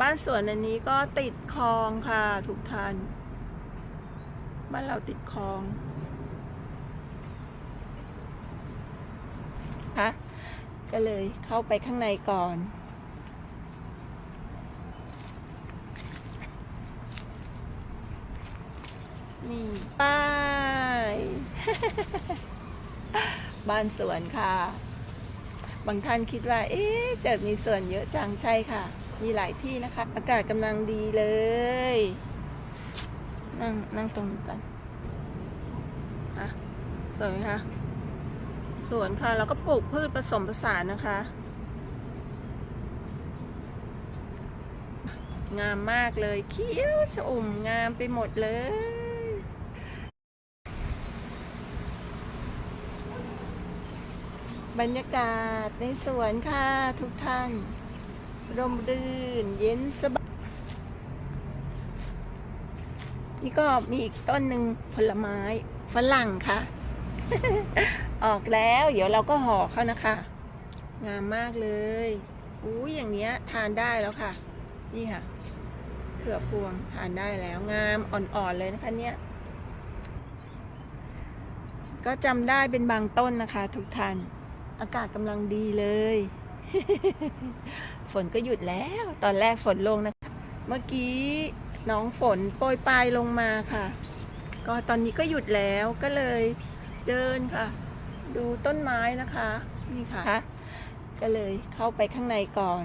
บ้านสวนอันนี้ก็ติดคลองค่ะทุกท่าน บ้านเราติดคลองคะก็เลยเข้าไปข้างในก่อน นี่ป้าย บ้านสวนค่ะ บางท่านคิดว่า เอ๊ะจะมีสวนเยอะจังใช่ค่ะ มีหลายที่นะคะ อากาศกำลังดีเลย นั่งนั่งตรงนี้กันอะสวยไหมคะสวนค่ะแล้วก็ปลูกพืชผสมผสานนะคะ งามมากเลยเขียวชอุ่มงามไปหมดเลยบรรยากาศในสวนค่ะทุกท่าน ร่มรื่นเย็นสบาย นี่ก็มีอีกต้นหนึ่งผลไม้ฝรั่งค่ะ ออกแล้ว เดี๋ยวเราก็ห่อเขานะคะ งามมากเลยอู้ยอย่างเนี้ยทานได้แล้วค่ะ นี่ค่ะเขือพวงทานได้แล้วงามอ่อนๆเลยนะคะเนี่ย ก็จำได้เป็นบางต้นนะคะ ทุกท่าน อากาศกำลังดีเลย ฝนก็หยุดแล้ว ตอนแรกฝนลงนะคะ เมื่อกี้น้องฝนโปรยปลายลงมาค่ะ ก็ตอนนี้ก็หยุดแล้วก็เลยเดินค่ะ ดูต้นไม้นะคะ นี่ค่ะ ก็เลยเข้าไปข้างในก่อน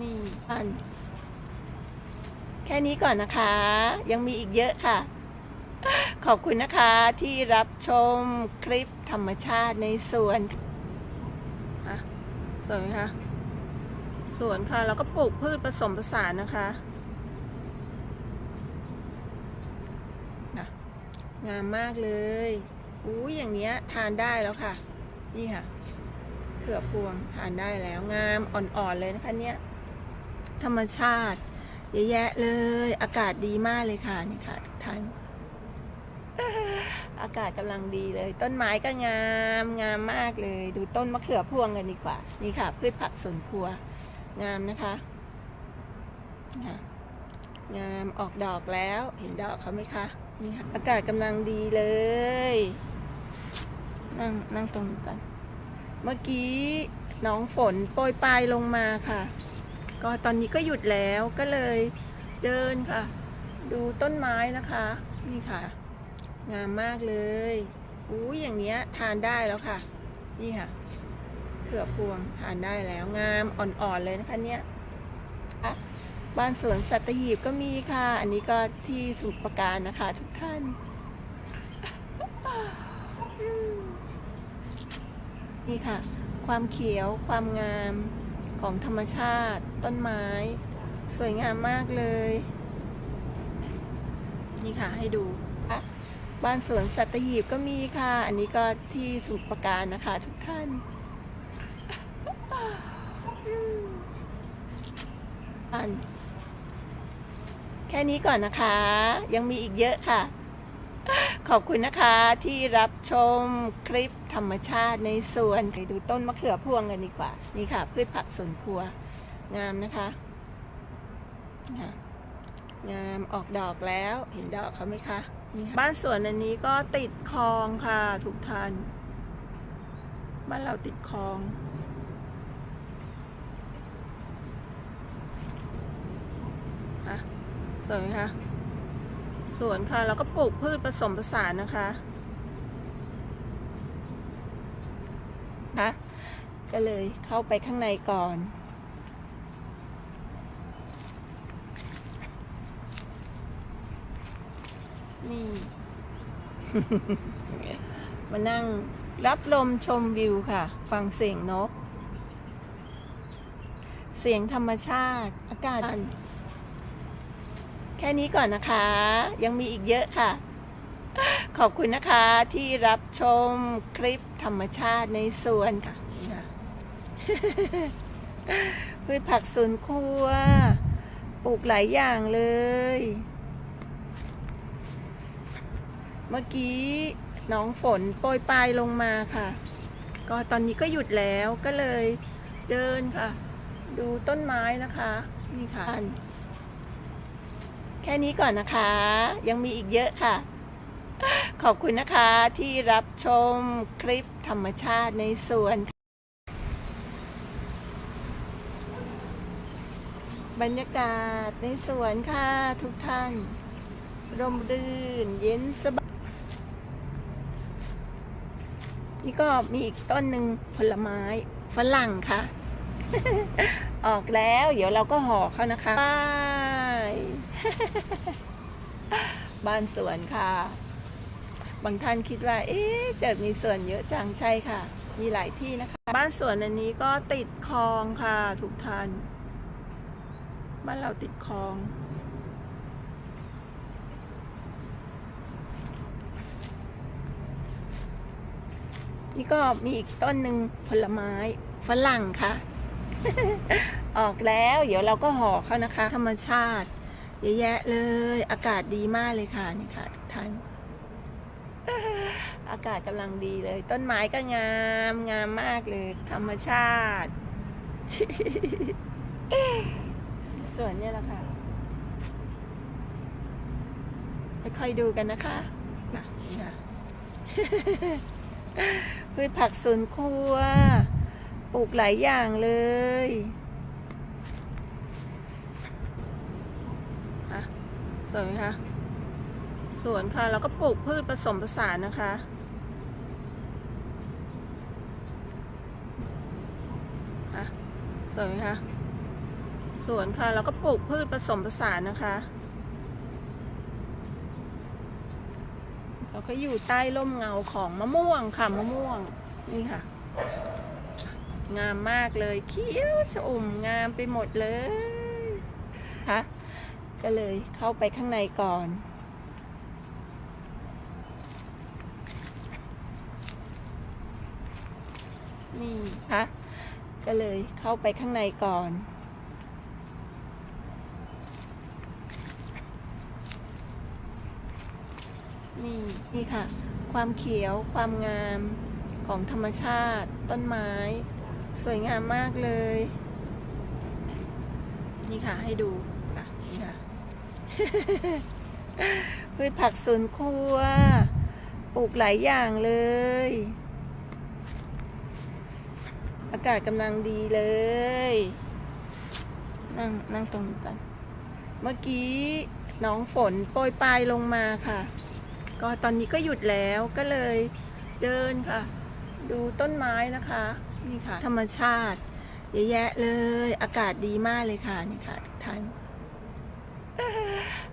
นี่อันแค่นี้ก่อนนะคะ ยังมีอีกเยอะค่ะ ขอบคุณนะคะที่รับชมคลิปธรรมชาติในสวนอะสวยไหมคะสวนค่ะ แล้วก็ปลูกพืชผสมผสานนะคะนะงามมากเลยอู้ยอย่างเนี้ยทานได้แล้วค่ะ นี่ค่ะเขือพวงทานได้แล้วงามอ่อนๆเลยนะคะ เนี่ยธรรมชาติเยอะแยะเลย อากาศดีมากเลยค่ะนี่ค่ะทุกท่าน อากาศกำลังดีเลย ต้นไม้ก็งามงามมากเลย ดูต้นมะเขือพวงกันดีกว่า นี่ค่ะพืชผักสวนครัว งามนะคะนี่ค่ะงามออกดอกแล้วเห็นดอกเขาไหมคะนี่ค่ะอากาศกำลังดีเลย นั่งนั่งตรงนี้กัน เมื่อกี้น้องฝนโปรยปลายลงมาค่ะ ก็ตอนนี้ก็หยุดแล้วก็เลยเดินค่ะ ดูต้นไม้นะคะ นี่ค่ะ งามมากเลยอู้ยอย่างเนี้ยทานได้แล้วค่ะ นี่ค่ะ เขือพวงทานได้แล้ว งามอ่อนๆเลยนะคะเนี่ยบ้านสวนสัตหีบก็มีค่ะ อันนี้ก็ที่สุปราการนะคะ ทุกท่าน นี่ค่ะ ความเขียวความงามของธรรมชาติ ต้นไม้ สวยงามมากเลย นี่ค่ะให้ดู บ้านสวนสัตหีบก็มีค่ะ อันนี้ก็ที่สมุทรปราการนะคะทุกท่านอันแค่นี้ก่อนนะคะ ยังมีอีกเยอะค่ะ ขอบคุณนะคะที่รับชมคลิปธรรมชาติในสวนไปดูต้นมะเขือพวงกันดีกว่า นี่ค่ะพืชผักสวนครัวงามนะคะนะ งามออกดอกแล้วเห็นดอกเขาไหมคะบ้านสวนอันนี้ก็ติดคลองค่ะ ทุกท่าน บ้านเราติดคลอง อะ สวยไหมคะสวนค่ะ แล้วก็ปลูกพืชผสมผสานนะคะนะก็เลยเข้าไปข้างในก่อนี่ มานั่งรับลมชมวิวค่ะ ฟังเสียงนก เสียงธรรมชาติ อากาศ แค่นี้ก่อนนะคะ ยังมีอีกเยอะค่ะ ขอบคุณนะคะที่รับชมคลิปธรรมชาติในสวนค่ะพืชผักสวนครัว ปลูกหลายอย่างเลย เมื่อกี้น้องฝนโปรยปลายลงมาค่ะ ก็ตอนนี้ก็หยุดแล้วก็เลยเดินค่ะ ดูต้นไม้นะคะนี่ค่ะ แค่นี้ก่อนนะคะ ยังมีอีกเยอะค่ะ ขอบคุณนะคะที่รับชมคลิปธรรมชาติในสวนบรรยากาศในสวนค่ะทุกท่าน ร่มรื่นเย็นสบาย นี่ก็มีอีกต้นหนึ่งผลไม้ฝรั่งค่ะ ออกแล้ว เดี๋ยวเราก็ห่อเขานะคะบายบ้านสวนค่ะ บางท่านคิดว่า เอ๊ะจะมีสวนเยอะจังใช่ค่ะ มีหลายที่นะคะ บ้านสวนอันนี้ก็ติดคลองค่ะ ทุกท่าน บ้านเราติดคลอง นี่ก็มีอีกต้นหนึ่งผลไม้ฝรั่งค่ะ ออกแล้ว เดี๋ยวเราก็ห่อเขานะคะ ธรรมชาติเยอะแยะเลย อากาศดีมากเลยค่ะนี่ค่ะทุกท่านอากาศกำลังดีเลย ต้นไม้ก็งามงามมากเลย ธรรมชาติ ส่วนเนี่ยแหละค่ะค่อยๆดูกันนะคะน่ะนี่ค่ะ พืชผักสวนครัว ปลูกหลายอย่างเลยสวยไหมคะสวนค่ะแล้วก็ปลูกพืชผสมผสานนะคะอะสวยไหมคะสวนค่ะแล้วก็ปลูกพืชผสมผสานนะคะ เราก็อยู่ใต้ร่มเงาของมะม่วงค่ะมะม่วงนี่ค่ะ งามมากเลยเขียวชอุ่มงามไปหมดเลยค่ะก็เลยเข้าไปข้างในก่อน นี่ค่ะก็เลยเข้าไปข้างในก่อน นี่ค่ะ ความเขียวความงามของธรรมชาติต้นไม้ สวยงามมากเลย นี่ค่ะให้ดูนี่ค่ะพืชผักสวนครัวปลูกหลายอย่างเลย อากาศกำลังดีเลย นั่งนั่งตรงนี้กันเมื่อกี้น้องฝนโปรยปลายลงมาค่ะ ก็ตอนนี้ก็หยุดแล้วก็เลยเดินค่ะ ดูต้นไม้นะคะ นี่ค่ะ ธรรมชาติเยอะแยะเลย อากาศดีมากเลยค่ะนี่ค่ะทุกท่าน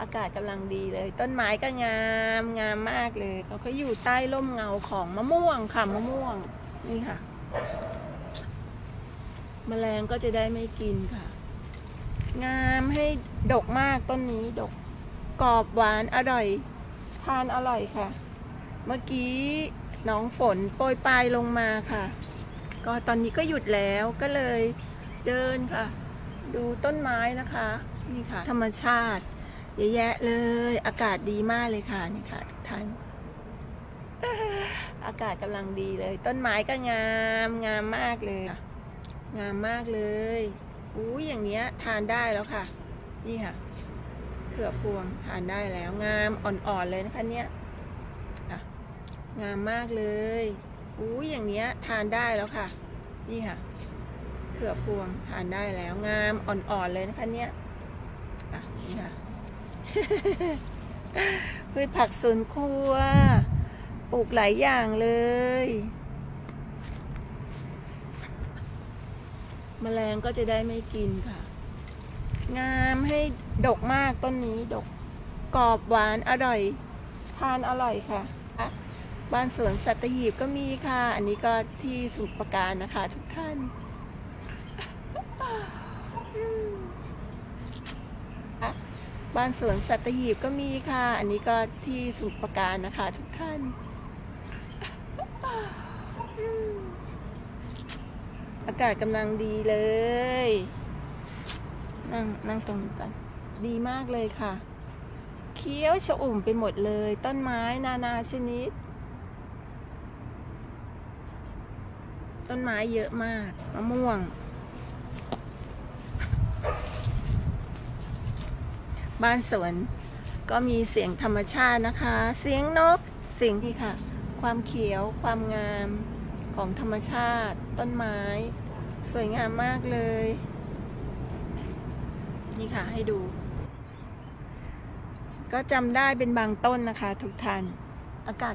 อากาศกำลังดีเลย ต้นไม้ก็งามงามมากเลยเขาก็อยู่ใต้ร่มเงาของมะม่วงค่ะมะม่วงนี่ค่ะแมลงก็จะได้ไม่กินค่ะ งามให้ดกมากต้นนี้ดกกรอบหวานอร่อย ทานอร่อยค่ะ เมื่อกี้น้องฝนโปรยปลายลงมาค่ะ ก็ตอนนี้ก็หยุดแล้วก็เลยเดินค่ะ ดูต้นไม้นะคะ นี่ค่ะ ธรรมชาติเยอะแยะเลย อากาศดีมากเลยค่ะนี่ค่ะทุกท่านอากาศกำลังดีเลย ต้นไม้ก็งามงามมากเลย งามมากเลยอู้อย่างเนี้ยทานได้แล้วค่ะ นี่ค่ะ เขือพวงทานได้แล้วงามอ่อนๆเลยนะคะเนี่ยงามมากเลยอู้อย่างเนี้ยทานได้แล้วค่ะ นี่ค่ะ เขือพวงทานได้แล้ว งามอ่อนๆเลยนะคะเนี่ยอะนี่ค่ะพืชผักสวนครัวปลูกหลายอย่างเลยแมลงก็จะได้ไม่กินค่ะ งามให้ดกมากต้นนี้ดกกรอบหวานอร่อย ทานอร่อยค่ะอะบ้านสวนสัตหีบก็มีค่ะ อันนี้ก็ที่สุปราการนะคะทุกท่านอะบ้านสวนสัตหีบก็มีค่ะ อันนี้ก็ที่สุปราการนะคะทุกท่าน อากาศกำลังดีเลย นั่งนั่งตรงนี้กัน ดีมากเลยค่ะ เคี้ยวชอุ่มไปหมดเลย ต้นไม้นานาชนิด ต้นไม้เยอะมากมะม่วง บ้านสวนก็มีเสียงธรรมชาตินะคะ เสียงนกเสียงที่ค่ะ ความเขียวความงามของธรรมชาติ ต้นไม้ สวยงามมากเลย นี่ค่ะให้ดู ก็จำได้เป็นบางต้นนะคะ ทุกท่านอากาศ